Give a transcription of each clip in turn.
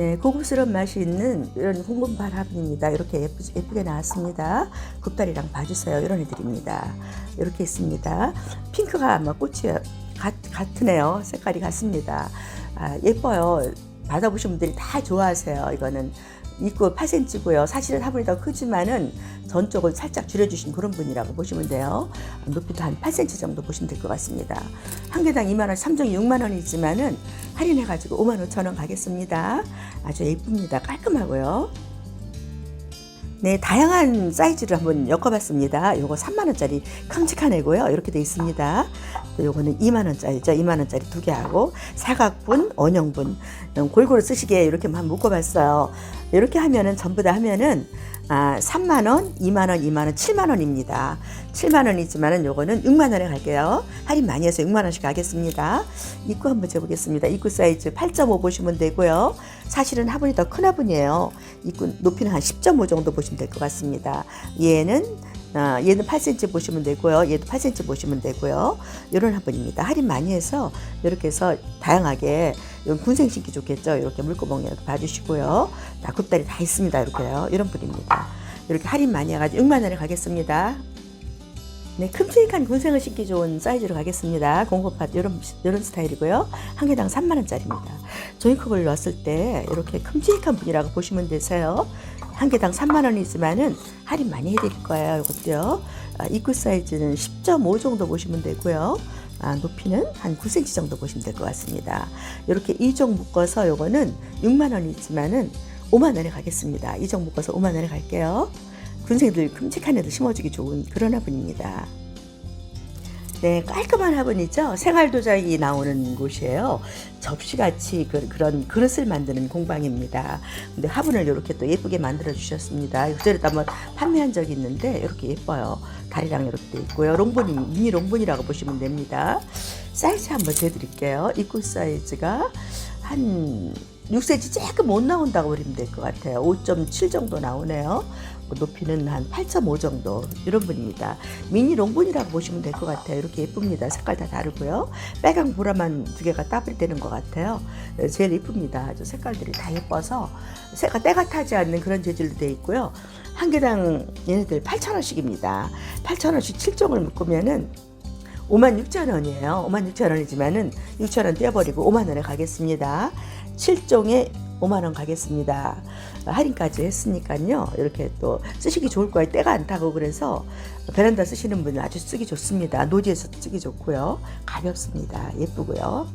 네, 고급스러운 맛이 있는 이런 홍금발 화분입니다. 이렇게 예쁘, 예쁘 게 나왔습니다. 굽다리랑 봐주세요. 이런 애들입니다. 이렇게 있습니다. 핑크가 아마 꽃이 같, 같으네요. 색깔이 같습니다. 아, 예뻐요. 받아보신 분들이 다 좋아하세요. 이거는 입구 8cm고요. 사실은 화분이 더 크지만은 전쪽을 살짝 줄여주신 그런 분이라고 보시면 돼요. 높이도 한 8cm 정도 보시면 될 것 같습니다. 한 개당 2만 원, 3종이 6만 원이지만은 할인해가지고 5만 5천 원 가겠습니다. 아주 예쁩니다. 깔끔하고요. 네, 다양한 사이즈를 한번 엮어봤습니다. 요거 3만원짜리 큼직한 애고요. 이렇게 돼 있습니다. 또 요거는 2만원짜리죠. 2만원짜리 두 개 하고, 사각분, 원형분, 골고루 쓰시게 이렇게 한번 묶어봤어요. 이렇게 하면은, 전부 다 하면은, 아, 3만원, 2만원, 2만원, 7만원입니다. 7만원이지만은 요거는 6만원에 갈게요. 할인 많이 해서 6만원씩 가겠습니다. 입구 한번 재보겠습니다. 입구 사이즈 8.5 보시면 되고요. 사실은 화분이 더 큰 화분이에요. 입구 높이는 한 10.5 정도 보시면 될 것 같습니다. 얘는 아, 얘는 8cm 보시면 되고요. 얘도 8cm 보시면 되고요. 이런 화분입니다. 할인 많이 해서 이렇게 해서 다양하게 이건 군생 신기 좋겠죠. 이렇게 물구멍 이렇게 봐주시고요. 다 굽다리 다 있습니다. 이렇게요. 이런 분입니다. 이렇게 할인 많이 해가지고 6만 원에 가겠습니다. 네, 큼직한 군생을 신기 좋은 사이즈로 가겠습니다. 공고팟 이런 이런 스타일이고요. 한 개당 3만 원짜리입니다. 조이컵을 넣었을 때 이렇게 큼직한 분이라고 보시면 되세요. 한 개당 3만 원이지만은 할인 많이 해드릴 거예요. 이것도요. 아, 입구 사이즈는 10.5 정도 보시면 되고요. 아, 높이는 한 9cm 정도 보시면 될 것 같습니다. 이렇게 2종 묶어서 요거는 6만 원이지만은 5만 원에 가겠습니다. 2종 묶어서 5만 원에 갈게요. 군생들 큼직한 애들 심어주기 좋은 그런 화분입니다. 네, 깔끔한 화분이죠. 생활도자기 나오는 곳이에요. 접시같이 그, 그런 그릇을 만드는 공방입니다. 근데 화분을 이렇게 또 예쁘게 만들어 주셨습니다. 그전에도 한번 판매한 적이 있는데 이렇게 예뻐요. 다리랑 이렇게 돼 있고요. 롱본이 미니 롱본이라고 보시면 됩니다. 사이즈 한번 재드릴게요. 입구 사이즈가 한 6cm 조금 못 나온다고 그러면 될 것 같아요. 5.7 정도 나오네요. 높이는 한 8.5 정도 이런 분입니다. 미니 롱분이라고 보시면 될 것 같아요. 이렇게 예쁩니다. 색깔 다 다르고요. 빨강 보라만 두 개가 따블 되는 것 같아요. 네, 제일 예쁩니다. 색깔들이 다 예뻐서 색깔 때가 타지 않는 그런 재질로 되어 있고요. 한 개당 얘네들 8,000원씩입니다. 8,000원씩 7종을 묶으면은 5만 6천 원이에요. 5만 6천 원이지만은 6천 원 떼어버리고 5만 원에 가겠습니다. 7종에 5만 원 가겠습니다. 할인까지 했으니까요. 이렇게 또 쓰시기 좋을 거예요. 때가 안 타고 그래서 베란다 쓰시는 분은 아주 쓰기 좋습니다. 노지에서 쓰기 좋고요. 가볍습니다. 예쁘고요.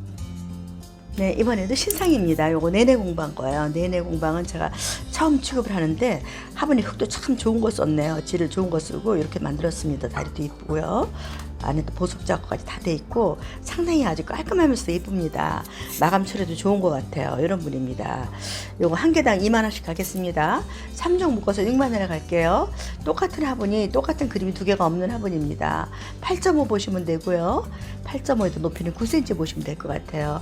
네, 이번에도 신상입니다. 요거 내내 공방 거예요. 내내 공방은 제가 처음 취급을 하는데 화분이 흙도 참 좋은 거 썼네요. 질을 좋은 거 쓰고 이렇게 만들었습니다. 다리도 이쁘고요. 안에 또 보습 작업까지 다 돼 있고 상당히 아주 깔끔하면서 예쁩니다. 마감 처리도 좋은 것 같아요. 이런 분입니다. 요거 한 개당 2만 원씩 가겠습니다. 3종 묶어서 6만 원에 갈게요. 똑같은 화분이 똑같은 그림이 두 개가 없는 화분입니다. 8.5 보시면 되고요. 8.5에도 높이는 9cm 보시면 될 것 같아요.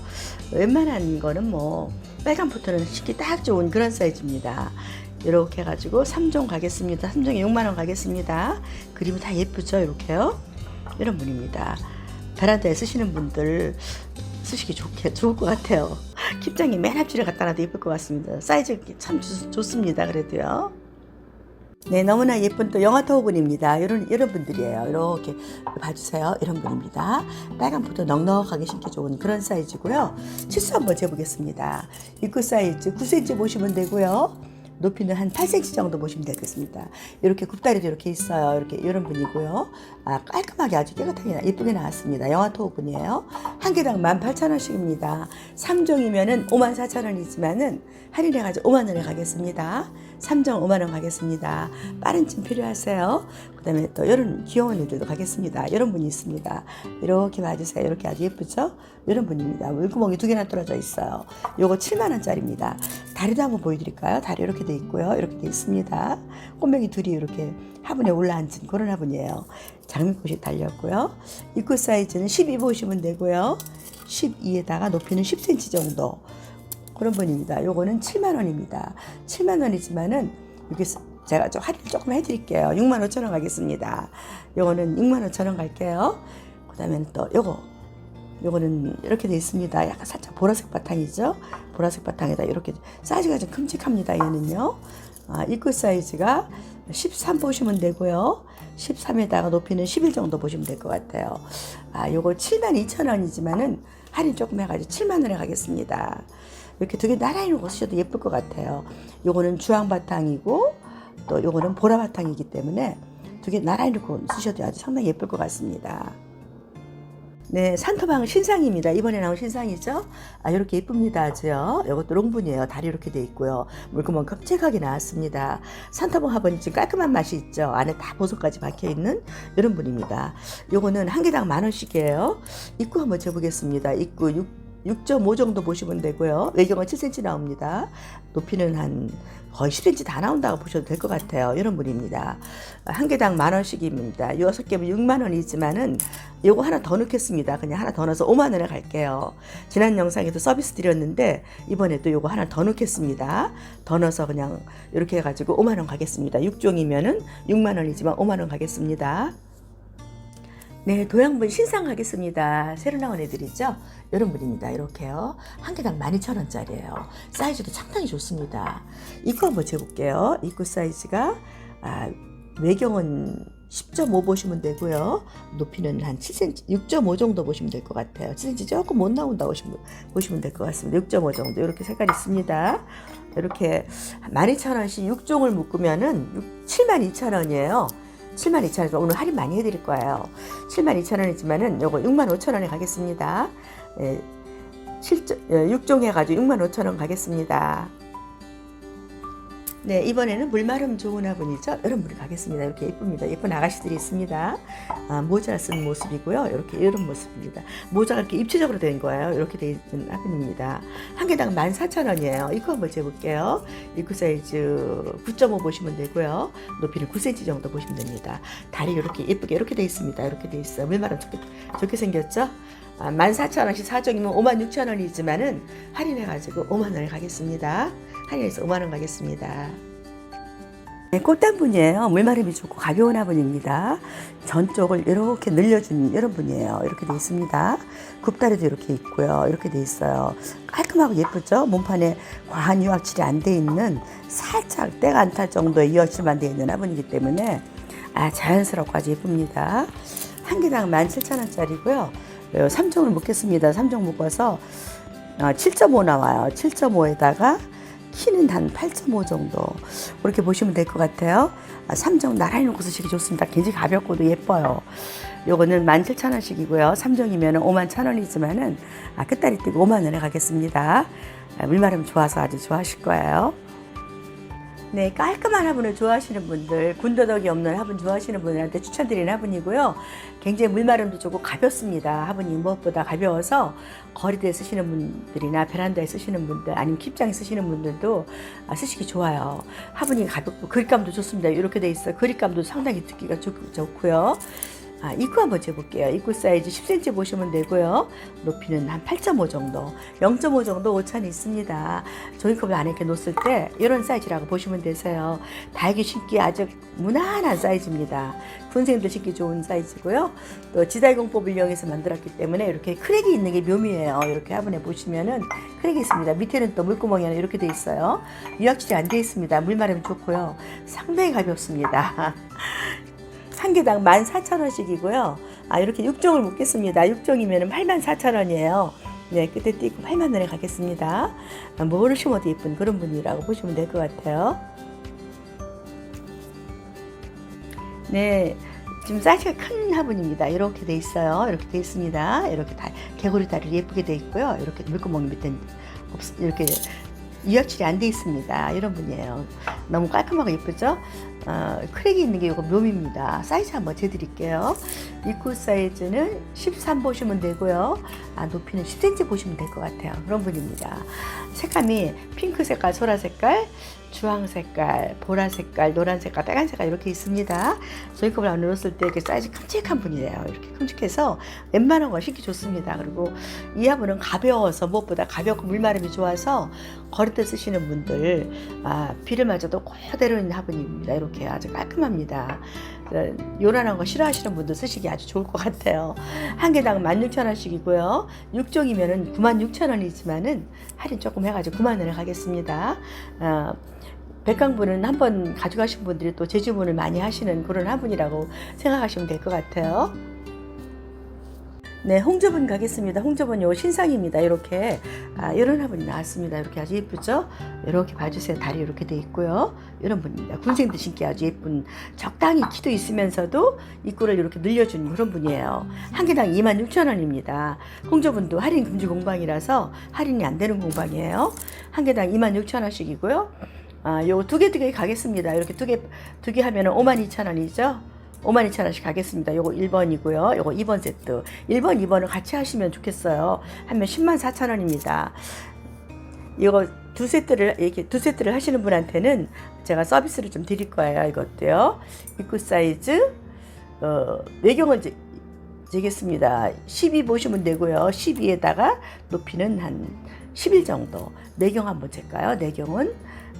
웬만한 거는 뭐 빨간 포트는 쉽게 딱 좋은 그런 사이즈입니다. 이렇게 해가지고 3종 가겠습니다. 3종에 6만 원 가겠습니다. 그림이 다 예쁘죠? 이렇게요. 이런 분입니다. 베란다에 쓰시는 분들 쓰시기 좋게 좋을 것 같아요. 킵장이 맨 앞줄에 갖다 놔도 예쁠 것 같습니다. 사이즈 참 좋, 좋습니다. 그래도요. 네, 너무나 예쁜 또 영화토 분입니다. 이런 이런 분들이에요. 이렇게 봐주세요. 이런 분입니다. 빨간 포도 넉넉하게 신기 좋은 그런 사이즈고요. 치수 한번 재보겠습니다. 입구 사이즈 9cm 보시면 되고요. 높이는 한 8cm 정도 보시면 되겠습니다. 이렇게 굽다리도 이렇게 있어요. 이렇게 이런 분이고요. 아, 깔끔하게 아주 깨끗하게 예쁘게 나왔습니다. 영화 토 분이에요. 한 개당 18,000원씩입니다. 3종이면은 54,000원이지만은 할인해가지고 5만 원에 가겠습니다. 3종 5만 원 가겠습니다. 빠른 찜 필요하세요. 그 다음에 또 이런 귀여운 애들도 가겠습니다. 이런 분이 있습니다. 이렇게 봐주세요. 이렇게 아주 예쁘죠? 이런 분입니다. 물구멍이 두 개나 떨어져 있어요. 요거 7만 원짜리입니다. 다리도 한번 보여드릴까요? 다리 이렇게 돼 있고요. 이렇게 돼 있습니다. 꽃명이 둘이 이렇게 화분에 올라앉은 그런 화분이에요. 장미꽃이 달렸고요. 입구 사이즈는 12 보시면 되고요. 12에다가 높이는 10cm 정도. 그런 분입니다. 요거는 7만 원입니다. 7만 원이지만은 여기 제가 좀 할인 조금 해드릴게요. 6만 5천 원 가겠습니다. 요거는 6만 5천 원 갈게요. 그다음에 또 요거 요거는 이렇게 돼 있습니다. 약간 살짝 보라색 바탕이죠. 보라색 바탕에다 이렇게 사이즈가 좀 큼직합니다. 얘는요. 아, 입구 사이즈가 13 보시면 되고요. 13에다가 높이는 11 정도 보시면 될 것 같아요. 아, 요거 72,000원이지만은 할인 조금 해가지고 7만 원에 가겠습니다. 이렇게 두 개 나란히 놓고 쓰셔도 예쁠 것 같아요. 요거는 주황 바탕이고 또 요거는 보라 바탕이기 때문에 두 개 나란히 놓고 쓰셔도 아주 상당히 예쁠 것 같습니다. 네, 산토방 신상입니다. 이번에 나온 신상이죠. 아, 이렇게 예쁩니다. 아주요. 이것도 롱분이에요. 다리 이렇게 돼 있고요. 물구멍 깜찍하게 나왔습니다. 산토방 화분이 지금 깔끔한 맛이 있죠. 안에 다 보석까지 박혀 있는 이런 분입니다. 요거는 한 개당 만 원씩이에요. 입구 한번 재보겠습니다. 입구 6 6.5 정도 보시면 되고요. 외경은 7cm 나옵니다. 높이는 한 거의 10cm 다 나온다고 보셔도 될 것 같아요. 이런 분입니다. 한 개당 만 원씩입니다. 여섯 개면 6만 원이지만은 요거 하나 더 넣겠습니다. 그냥 하나 더 넣어서 5만 원에 갈게요. 지난 영상에도 서비스 드렸는데 이번에도 요거 하나 더 넣겠습니다. 더 넣어서 그냥 이렇게 해가지고 5만 원 가겠습니다. 6종이면은 6만 원이지만 5만 원 가겠습니다. 네, 도양분 신상 하겠습니다. 새로 나온 애들이죠? 이런 분입니다. 이렇게요. 한 개당 12,000원짜리예요. 사이즈도 상당히 좋습니다. 입구 한번 재볼게요. 입구 사이즈가 아, 외경은 10.5 보시면 되고요. 높이는 한 7cm, 6.5 정도 보시면 될 것 같아요. 7cm 조금 못 나온다고 보시면, 보시면 될 것 같습니다. 6.5 정도 이렇게 색깔 있습니다. 이렇게 12,000원씩 6종을 묶으면은 72,000원이에요. 72,000원 오늘 할인 많이 해드릴 거예요. 72,000원이지만은 요거 65,000원에 가겠습니다. 예, 7, 6종 해가지고 65,000원 가겠습니다. 네, 이번에는 물마름 좋은 화분이죠. 이런 분이 가겠습니다. 이렇게 예쁩니다. 예쁜 아가씨들이 있습니다. 아, 모자 쓴 모습이고요. 이렇게 이런 모습입니다. 모자가 이렇게 입체적으로 된 거예요. 이렇게 돼 있는 화분입니다. 한 개당 14,000원이에요. 이거 한번 재볼게요. 입구 사이즈 9.5 보시면 되고요. 높이는 9cm 정도 보시면 됩니다. 다리 이렇게 예쁘게 이렇게 돼 있습니다. 이렇게 돼 있어요. 물마름 좋게, 좋게 생겼죠? 아, 14,000원씩 4종이면 56,000원이지만은 할인해가지고 5만원에 가겠습니다. 할인해서 5만 원 가겠습니다. 네, 꽃단분이에요. 물마름이 좋고 가벼운 화분입니다. 전쪽을 이렇게 늘려준 이런 분이에요. 이렇게 돼 있습니다. 굽다리도 이렇게 있고요. 이렇게 돼 있어요. 깔끔하고 예쁘죠? 몸판에 과한 유압칠이 안 돼 있는 살짝 때가 안 탈 정도의 유압칠만 돼 있는 화분이기 때문에 아, 자연스럽고 아주 예쁩니다. 한 개당 17,000원짜리고요. 3종을 묶겠습니다. 3종 묶어서 7.5 나와요. 7.5에다가 키는 한 8.5 정도 그렇게 보시면 될 것 같아요. 3종 나란히 놓고 쓰시기 좋습니다. 굉장히 가볍고도 예뻐요. 요거는 17,000원씩이고요. 3종이면 5만 1,000원이지만은 아, 끝다리 띄고 5만 원에 가겠습니다. 아, 물마름 좋아서 아주 좋아하실 거예요. 네, 깔끔한 화분을 좋아하시는 분들, 군더더기 없는 화분 좋아하시는 분들한테 추천드리는 화분이고요. 굉장히 물마름도 좋고 가볍습니다. 화분이 무엇보다 가벼워서 거리대에 쓰시는 분들이나 베란다에 쓰시는 분들, 아니면 킵장에 쓰시는 분들도 아, 쓰시기 좋아요. 화분이 가볍고 그립감도 좋습니다. 이렇게 돼 있어요. 그립감도 상당히 듣기가 좋, 좋고요. 아, 입구 한번 재볼게요. 입구 사이즈 10cm 보시면 되고요. 높이는 한 8.5 정도, 0.5 정도 오차는 있습니다. 종이컵을 안에 이렇게 놓았을 때 이런 사이즈라고 보시면 되세요. 달기 신기 아주 무난한 사이즈입니다. 군생도 신기 좋은 사이즈고요. 또 지달공법을 이용해서 만들었기 때문에 이렇게 크랙이 있는 게 묘미예요. 이렇게 화분에 보시면은 크랙이 있습니다. 밑에는 또 물구멍이 하나 이렇게 돼 있어요. 유압질이 안 돼 있습니다. 물마름 좋고요. 상당히 가볍습니다. 한 개당 14,000원씩이고요. 아, 이렇게 6종을 묶겠습니다. 6종이면 84,000원이에요. 네, 끝에 띄고 8만 원에 가겠습니다. 아, 뭐를 심어도 예쁜 그런 분이라고 보시면 될 것 같아요. 네, 지금 사이즈가 큰 화분입니다. 이렇게 돼 있어요. 이렇게 돼 있습니다. 이렇게 다 개구리 다리 예쁘게 돼 있고요. 이렇게 물구멍 밑에 없- 이렇게 유압칠이 안 돼 있습니다. 이런 분이에요. 너무 깔끔하고 예쁘죠? 어, 크랙이 있는 게 이거 묘미입니다. 사이즈 한번 재드릴게요. 입구 사이즈는 13 보시면 되고요. 아, 높이는 10cm 보시면 될 것 같아요. 그런 분입니다. 색감이 핑크 색깔, 소라 색깔, 주황 색깔, 보라 색깔, 노란 색깔, 빨간 색깔 이렇게 있습니다. 저희 컵을 안 넣었을 때 이렇게 사이즈 큼직한 분이에요. 이렇게 큼직해서 웬만한 거 신기 좋습니다. 그리고 이 화분은 가벼워서 무엇보다 가볍고 물마름이 좋아서 거리대 쓰시는 분들 아, 비를 맞아도 그대로 있는 화분입니다. 이렇게 아주 깔끔합니다. 요란한 거 싫어하시는 분들 쓰시기 아주 좋을 것 같아요. 한 개당 16,000원씩이고요. 6종이면은 96,000원이지만은 할인 조금 해가지고 9만 원에 가겠습니다. 어, 백강분은 한 번 가져가신 분들이 또 제주분을 많이 하시는 그런 화분이라고 생각하시면 될 것 같아요. 네, 홍조분 가겠습니다. 홍조분 요 신상입니다. 이렇게 아, 이런 화분이 나왔습니다. 이렇게 아주 예쁘죠? 이렇게 봐주세요. 다리 이렇게 돼 있고요. 이런 분입니다. 군생들 신기 아주 예쁜 적당히 키도 있으면서도 입구를 이렇게 늘려주는 그런 분이에요. 한 개당 26,000원입니다. 홍조분도 할인 금지 공방이라서 할인이 안 되는 공방이에요. 한 개당 26,000원씩이고요. 아, 요거 두개 두 개 가겠습니다. 이렇게 두 개 두 개 하면은 52,000원이죠. 52,000원씩 가겠습니다. 요거 1번이고요. 요거 2번 세트. 1번, 2번을 같이 하시면 좋겠어요. 하면 10만 4천 원입니다. 이거 두 세트를, 이렇게 두 세트를 하시는 분한테는 제가 서비스를 좀 드릴 거예요. 이것도요. 입구 사이즈, 어, 외경을 재, 재겠습니다. 12 보시면 되고요. 12에다가 높이는 한11 정도. 내경 한번 잴까요? 내경은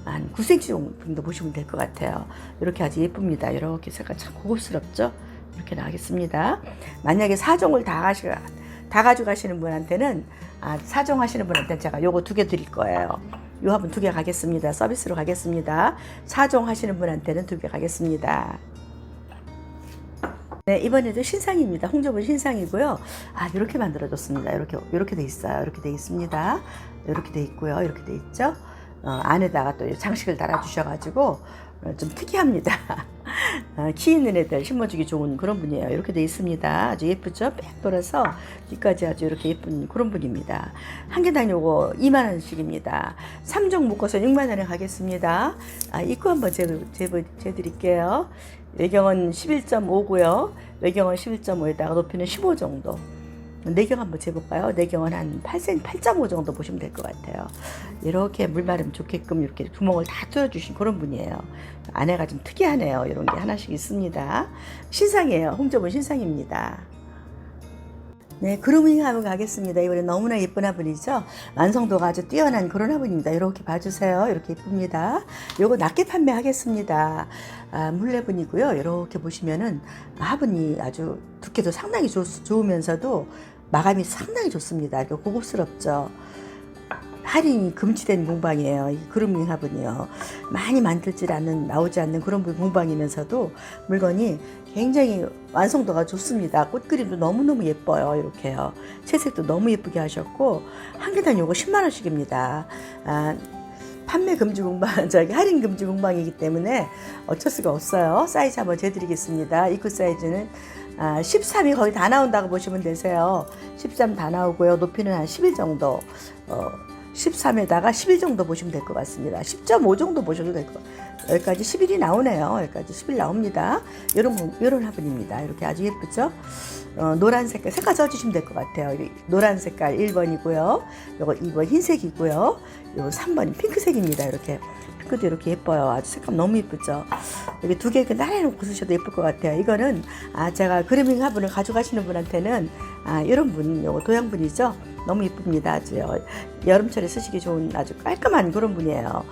한 9cm 정도 보시면 될 것 같아요. 이렇게 아주 예쁩니다. 이렇게 색깔 참 고급스럽죠? 이렇게 나가겠습니다. 만약에 사종을 다 가시 다 가져가시는 분한테는 아, 사종 하시는 분한테는 제가 요거 두 개 드릴 거예요. 요 화분 두 개 가겠습니다. 서비스로 가겠습니다. 사종 하시는 분한테는 두 개 가겠습니다. 네, 이번에도 신상입니다. 홍조분 신상이고요. 아, 이렇게 만들어졌습니다. 이렇게, 이렇게 돼 있어요. 이렇게 돼 있습니다. 이렇게 돼 있고요. 이렇게 돼 있죠. 어, 안에다가 또 장식을 달아주셔가지고 어, 좀 특이합니다. 어, 키 있는 애들 심어주기 좋은 그런 분이에요. 이렇게 돼 있습니다. 아주 예쁘죠? 빽 돌아서 뒤까지 아주 이렇게 예쁜 그런 분입니다. 한 개당 요거 2만 원씩입니다. 3종 묶어서 6만 원에 가겠습니다. 아, 입구 한번 재, 재, 재드릴게요. 외경은 11.5고요. 외경은 11.5에다가 높이는 15 정도. 내경 한번 재볼까요? 내경은 한 8cm, 8.5 정도 보시면 될 것 같아요. 이렇게 물 마르면 좋게끔 이렇게 구멍을 다 뚫어주신 그런 분이에요. 안에가 좀 특이하네요. 이런 게 하나씩 있습니다. 신상이에요. 홍조분 신상입니다. 네, 그루밍 하면 가겠습니다. 이번에 너무나 예쁜 화분이죠. 완성도가 아주 뛰어난 그런 화분입니다. 이렇게 봐주세요. 이렇게 예쁩니다. 요거 낮게 판매하겠습니다. 아, 물레분이고요. 이렇게 보시면은 화분이 아주 두께도 상당히 좋, 좋으면서도 마감이 상당히 좋습니다. 고급스럽죠. 할인이 금지된 공방이에요. 이 화분이요. 많이 만들지 않는, 나오지 않는 그런 공방이면서도 물건이 굉장히 완성도가 좋습니다. 꽃그림도 너무너무 예뻐요. 이렇게요. 채색도 너무 예쁘게 하셨고, 한 개당 요거 10만원씩입니다. 아, 판매 금지 공방, 저기 할인 금지 공방이기 때문에 어쩔 수가 없어요. 사이즈 한번 재드리겠습니다. 입구 사이즈는 아, 13이 거의 다 나온다고 보시면 되세요. 13 다 나오고요. 높이는 한 11 정도. 어, 13에다가 11 정도 보시면 될 것 같습니다. 10.5 정도 보셔도 될 것 같아요. 여기까지 11이 나오네요. 여기까지 11 나옵니다. 이런, 이런 화분입니다. 이렇게 아주 예쁘죠? 어, 노란 색깔, 색깔 써주시면 될 것 같아요. 노란 색깔 1번이고요. 요거 2번 흰색이고요. 요 3번이 핑크색입니다. 이렇게. 핑크도 이렇게 예뻐요. 아주 색감 너무 예쁘죠? 여기 두개 나눠놓고 쓰셔도 예쁠 것 같아요. 이거는, 아, 제가 그루밍 화분을 가져가시는 분한테는, 아, 이런 분, 요거 도형분이죠? 너무 예쁩니다. 아주 여름철에 쓰시기 좋은 아주 깔끔한 그런 분이에요.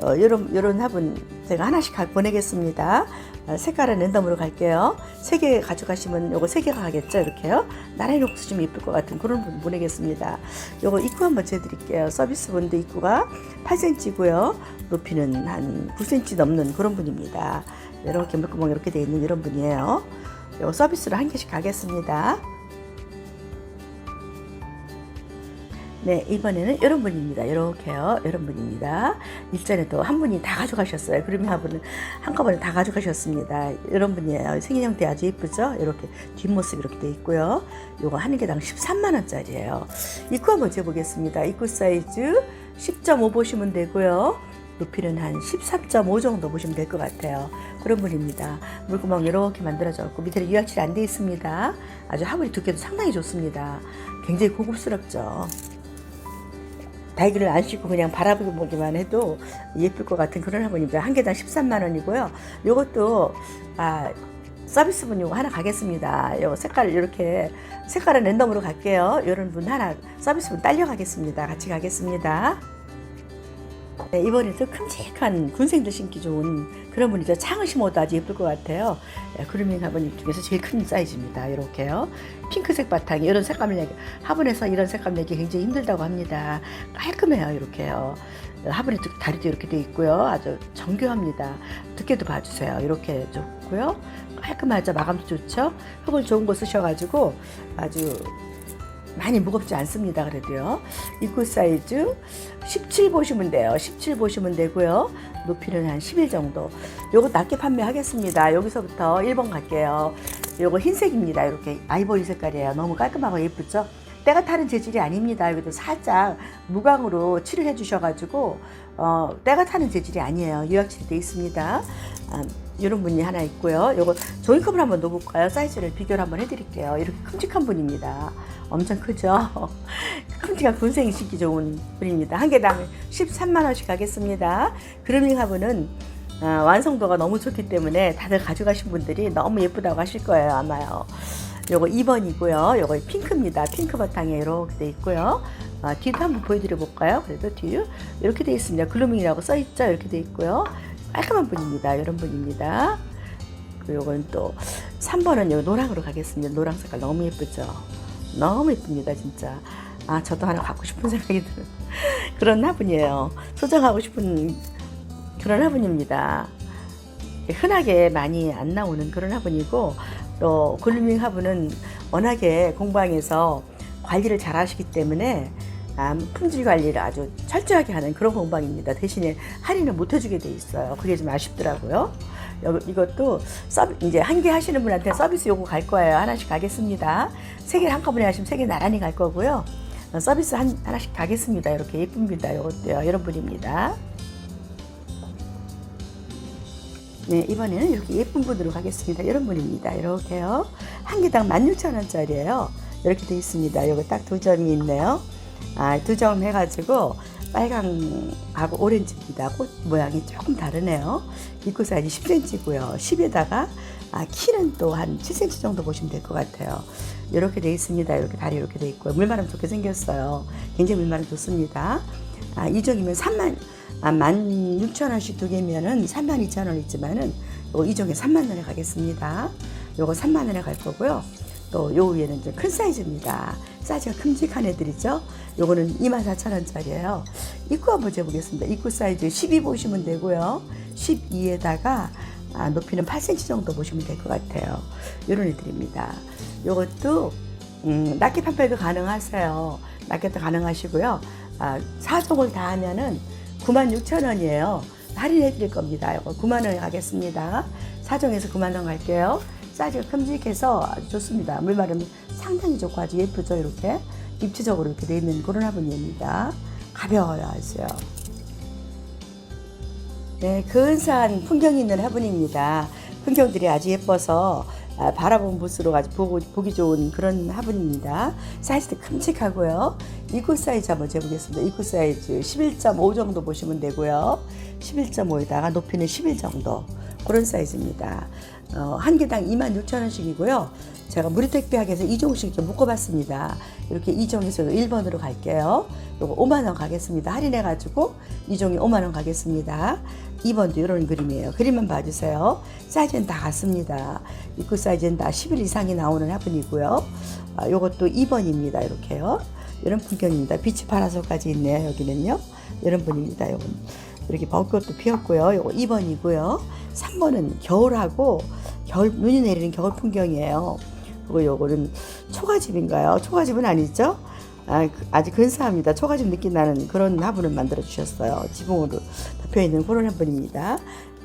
어, 이런, 이런 화분 제가 하나씩 가, 보내겠습니다. 어, 색깔은 랜덤으로 갈게요. 세 개 가져가시면 요거 세 개가 가겠죠? 이렇게요. 나란히 놓고 쓰시면 예쁠 것 같은 그런 분 보내겠습니다. 요거 입구 한번 재드릴게요. 서비스 분도 입구가 8cm고요. 높이는 한 9cm 넘는 그런 분입니다. 이렇게 물구멍 이렇게 되어 있는 이런 분이에요. 요거 서비스로 한 개씩 가겠습니다. 네, 이번에는 이런 분입니다. 이렇게요. 이런 분입니다. 일전에도 한 분이 다 가져가셨어요. 그러면 한 분은 한꺼번에 다 가져가셨습니다. 이런 분이에요. 생긴 형태 아주 예쁘죠? 이렇게 뒷모습 이렇게 돼 있고요. 요거 한 개당 13만원짜리예요. 입구 한번 재보겠습니다. 입구 사이즈 10.5 보시면 되고요. 높이는 한13.5 정도 보시면 될 것 같아요. 그런 분입니다. 물구멍 이렇게 만들어졌고 밑에는 유약칠이 안 돼 있습니다. 아주 화분이 두께도 상당히 좋습니다. 굉장히 고급스럽죠. 달기를 안 씻고 그냥 바라보기만 해도 예쁠 것 같은 그런 화분입니다. 한 개당 13만 원이고요. 요것도 아, 서비스분 요거 하나 가겠습니다. 요 색깔 이렇게 색깔은 랜덤으로 갈게요. 이런 분 하나 서비스 분 딸려 가겠습니다. 같이 가겠습니다. 네, 이번에도 큼직한 군생들 신기 좋은 그런 분이죠. 심어도 아주 예쁠 것 같아요. 네, 그루밍 화분 중에서 제일 큰 사이즈입니다. 이렇게요. 핑크색 바탕에 이런 색감을 내기, 화분에서 이런 색감 내기 굉장히 힘들다고 합니다. 깔끔해요. 이렇게요. 화분에 또 다리도 이렇게 돼 있고요. 아주 정교합니다. 두께도 봐주세요. 이렇게 좋고요. 깔끔하죠. 마감도 좋죠. 흙을 좋은 거 쓰셔가지고 아주 많이 무겁지 않습니다. 그래도요. 입구 사이즈 17 보시면 돼요. 17 보시면 되고요. 높이는 한 11 정도. 요거 낮게 판매하겠습니다. 여기서부터 1번 갈게요. 요거 흰색입니다. 이렇게 아이보리 색깔이에요. 너무 깔끔하고 예쁘죠? 때가 타는 재질이 아닙니다. 여기도 살짝 무광으로 칠을 해주셔가지고 어, 때가 타는 재질이 아니에요. 유약칠이 돼 있습니다. 아, 이런 분이 하나 있고요. 요거 종이컵을 한번 넣어볼까요? 사이즈를 비교를 한번 해드릴게요. 이렇게 큼직한 분입니다. 엄청 크죠? 큼직한 군생이 신기 좋은 분입니다. 한 개당 13만 원씩 가겠습니다. 그루밍 화분은 아, 완성도가 너무 좋기 때문에 다들 가져가신 분들이 너무 예쁘다고 하실 거예요 아마요. 요거 2번이고요. 요거 핑크입니다. 핑크 바탕에 이렇게 돼 있고요. 아, 뒤도 한번 보여드려 볼까요? 그래도 뒤 이렇게 돼 있습니다. 글루밍이라고 써 있죠. 이렇게 돼 있고요. 깔끔한 분입니다. 이런 분입니다. 요건 또 3번은 요 노랑으로 가겠습니다. 노랑 색깔 너무 예쁘죠. 너무 예쁩니다, 진짜. 아, 저도 하나 갖고 싶은 생각이 드는 그런 화분이에요. 소장하고 싶은 그런 화분입니다. 흔하게 많이 안 나오는 그런 화분이고 또 글루밍 화분은 워낙에 공방에서 관리를 잘 하시기 때문에 아, 품질 관리를 아주 철저하게 하는 그런 공방입니다. 대신에 할인을 못 해주게 돼 있어요. 그게 좀 아쉽더라고요. 여- 이것도 서비, 이제 한 개 하시는 분한테 서비스 요구 갈 거예요. 하나씩 가겠습니다. 세 개를 한꺼번에 하시면 세 개 나란히 갈 거고요. 어, 서비스 한, 하나씩 가겠습니다. 이렇게 예쁩니다. 이것도요. 이런 분입니다. 네, 이번에는 이렇게 예쁜 분으로 가겠습니다. 이런 분입니다. 이렇게요. 한 개당 16,000원짜리예요. 이렇게 돼 있습니다. 요거 딱 두 점이 있네요. 아, 두 점 해가지고 빨강하고 오렌지입니다. 꽃 모양이 조금 다르네요. 입구 사이즈 10cm고요. 10에다가 아, 키는 또 한 7cm 정도 보시면 될 것 같아요. 이렇게 돼 있습니다. 이렇게 다리 이렇게 돼 있고요. 물마름 좋게 생겼어요. 굉장히 물마름 좋습니다. 아, 이 종이면 3만 아, 16,000원씩 두 개면은 32,000원 있지만은 이 종에 3만 원에 가겠습니다. 요거 3만 원에 갈 거고요. 또 요 위에는 이제 큰 사이즈입니다. 사이즈가 큼직한 애들이죠. 요거는 24,000원짜리예요. 입구 한번 재보겠습니다. 입구 사이즈 12 보시면 되고요. 12에다가 아, 높이는 8cm 정도 보시면 될 것 같아요. 요런 애들입니다. 요것도 음, 낱개 판매도 가능하세요. 낱개도 가능하시고요. 아, 4종을 다 하면은 96,000원이에요. 할인해 드릴 겁니다. 이거 9만 원에 가겠습니다. 4종에서 9만 원 갈게요. 사이즈가 큼직해서 아주 좋습니다. 물마름 상당히 좋고 아주 예쁘죠. 이렇게 입체적으로 이렇게 돼 있는 그런 화분입니다. 가벼워요, 아주요. 네, 근사한 풍경이 있는 화분입니다. 풍경들이 아주 예뻐서 아, 바라본 곳으로 아주 보고, 보기 좋은 그런 화분입니다. 사이즈도 큼직하고요. 입구 사이즈 한번 재보겠습니다. 입구 사이즈 11.5 정도 보시면 되고요. 11.5에다가 높이는 11 정도. 그런 사이즈입니다. 어, 한 개당 26,000원씩이고요. 제가 무료 택배하게서 2종씩 이렇게 묶어봤습니다. 이렇게 2종에서 1번으로 갈게요. 요거 5만원 가겠습니다. 할인해가지고 2종이 5만원 가겠습니다. 2번도 이런 그림이에요. 그림만 봐주세요. 사이즈는 다 같습니다. 입구 사이즈는 다11 이상이 나오는 화분이고요. 아, 요것도 2번입니다. 이렇게요. 이런 풍경입니다. 빛이 파라솔까지 있네요. 여기는요. 이런 분입니다. 요건 이렇게 벚꽃도 피었고요. 요거 2번이고요. 3번은 겨울하고 겨울 눈이 내리는 겨울 풍경이에요. 그리고 요거는 초가집인가요? 초가집은 아니죠? 아, 그- 아주 근사합니다. 초가집 느낌 나는 그런 화분을 만들어 주셨어요. 지붕으로 덮여 있는 그런 화분입니다.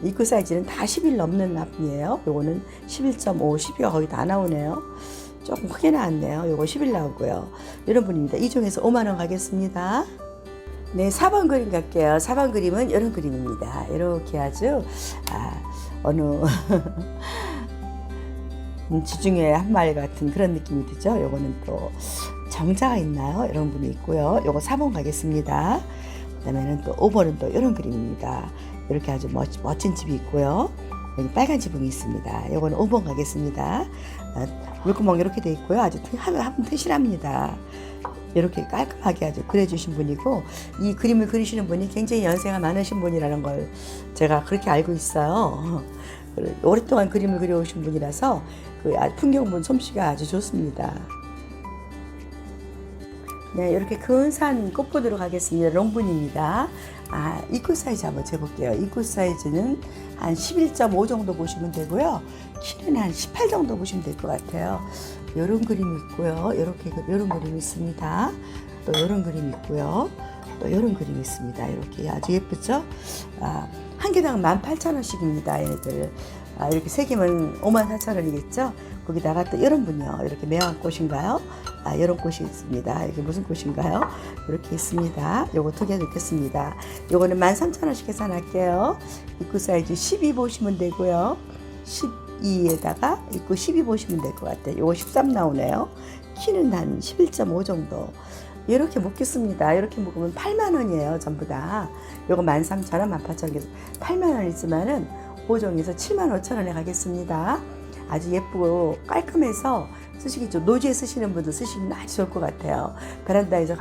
입구 사이즈는 다 10일 넘는 화분이에요. 요거는 11.5, 12가 거의 다 나오네요. 조금 크게 나왔네요. 요거 10일 나오고요. 이런 분입니다. 이 중에서 5만 원 가겠습니다. 네, 4번 그림 갈게요. 4번 그림은 이런 그림입니다. 이렇게 아주, 아, 어느, 음, 지중해 한 마리 같은 그런 느낌이 드죠. 요거는 또 정자가 있나요? 이런 분이 있고요. 요거 4번 가겠습니다. 그 다음에는 또 5번은 또 이런 그림입니다. 이렇게 아주 멋, 멋진 집이 있고요. 여기 빨간 지붕이 있습니다. 요거는 5번 가겠습니다. 아, 물구멍 이렇게 돼 있고요. 아주 튼- 한, 한 튼실합니다. 이렇게 깔끔하게 아주 그려주신 분이고 이 그림을 그리시는 분이 굉장히 연세가 많으신 분이라는 걸 제가 그렇게 알고 있어요. 오랫동안 그림을 그려오신 분이라서 그 아- 풍경본 솜씨가 아주 좋습니다. 네, 이렇게 근사한 꽃보드로 가겠습니다. 롱분입니다. 아, 입구 사이즈 한번 재볼게요. 입구 사이즈는 한 11.5 정도 보시면 되고요. 키는 한 18 정도 보시면 될 것 같아요. 이런 그림이 있고요. 이렇게 이런 그림이 있습니다. 또 이런 그림이 있고요. 또 이런 그림이 있습니다. 이렇게 아주 예쁘죠? 아, 한 개당 18,000원씩입니다. 얘네들. 아, 이렇게 세 개면 54,000원이겠죠? 거기다가 또 이런 분이요. 이렇게 매화한 꽃인가요? 아, 이런 꽃이 있습니다. 이게 무슨 꽃인가요? 이렇게 있습니다. 요거 두 개 넣겠습니다. 요거는 13,000원씩 계산할게요. 입구 사이즈 12 보시면 되고요. 12에다가 입구 12 보시면 될 것 같아요. 요거 13 나오네요. 키는 한 11.5 정도. 이렇게 묶겠습니다. 이렇게 묶으면 8만 원이에요. 전부 다. 요거 13,000원, 18,000원, 8만 원 있으면은 5종에서 7만 5천 원에 가겠습니다. 아주 예쁘고 깔끔해서 쓰시기 좀 노지에 쓰시는 분도 쓰시면 아주 좋을 것 같아요. 베란다에서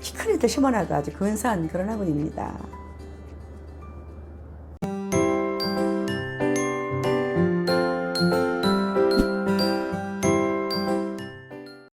키 큰 애들 심어놔도 아주 근사한 그런 화분입니다.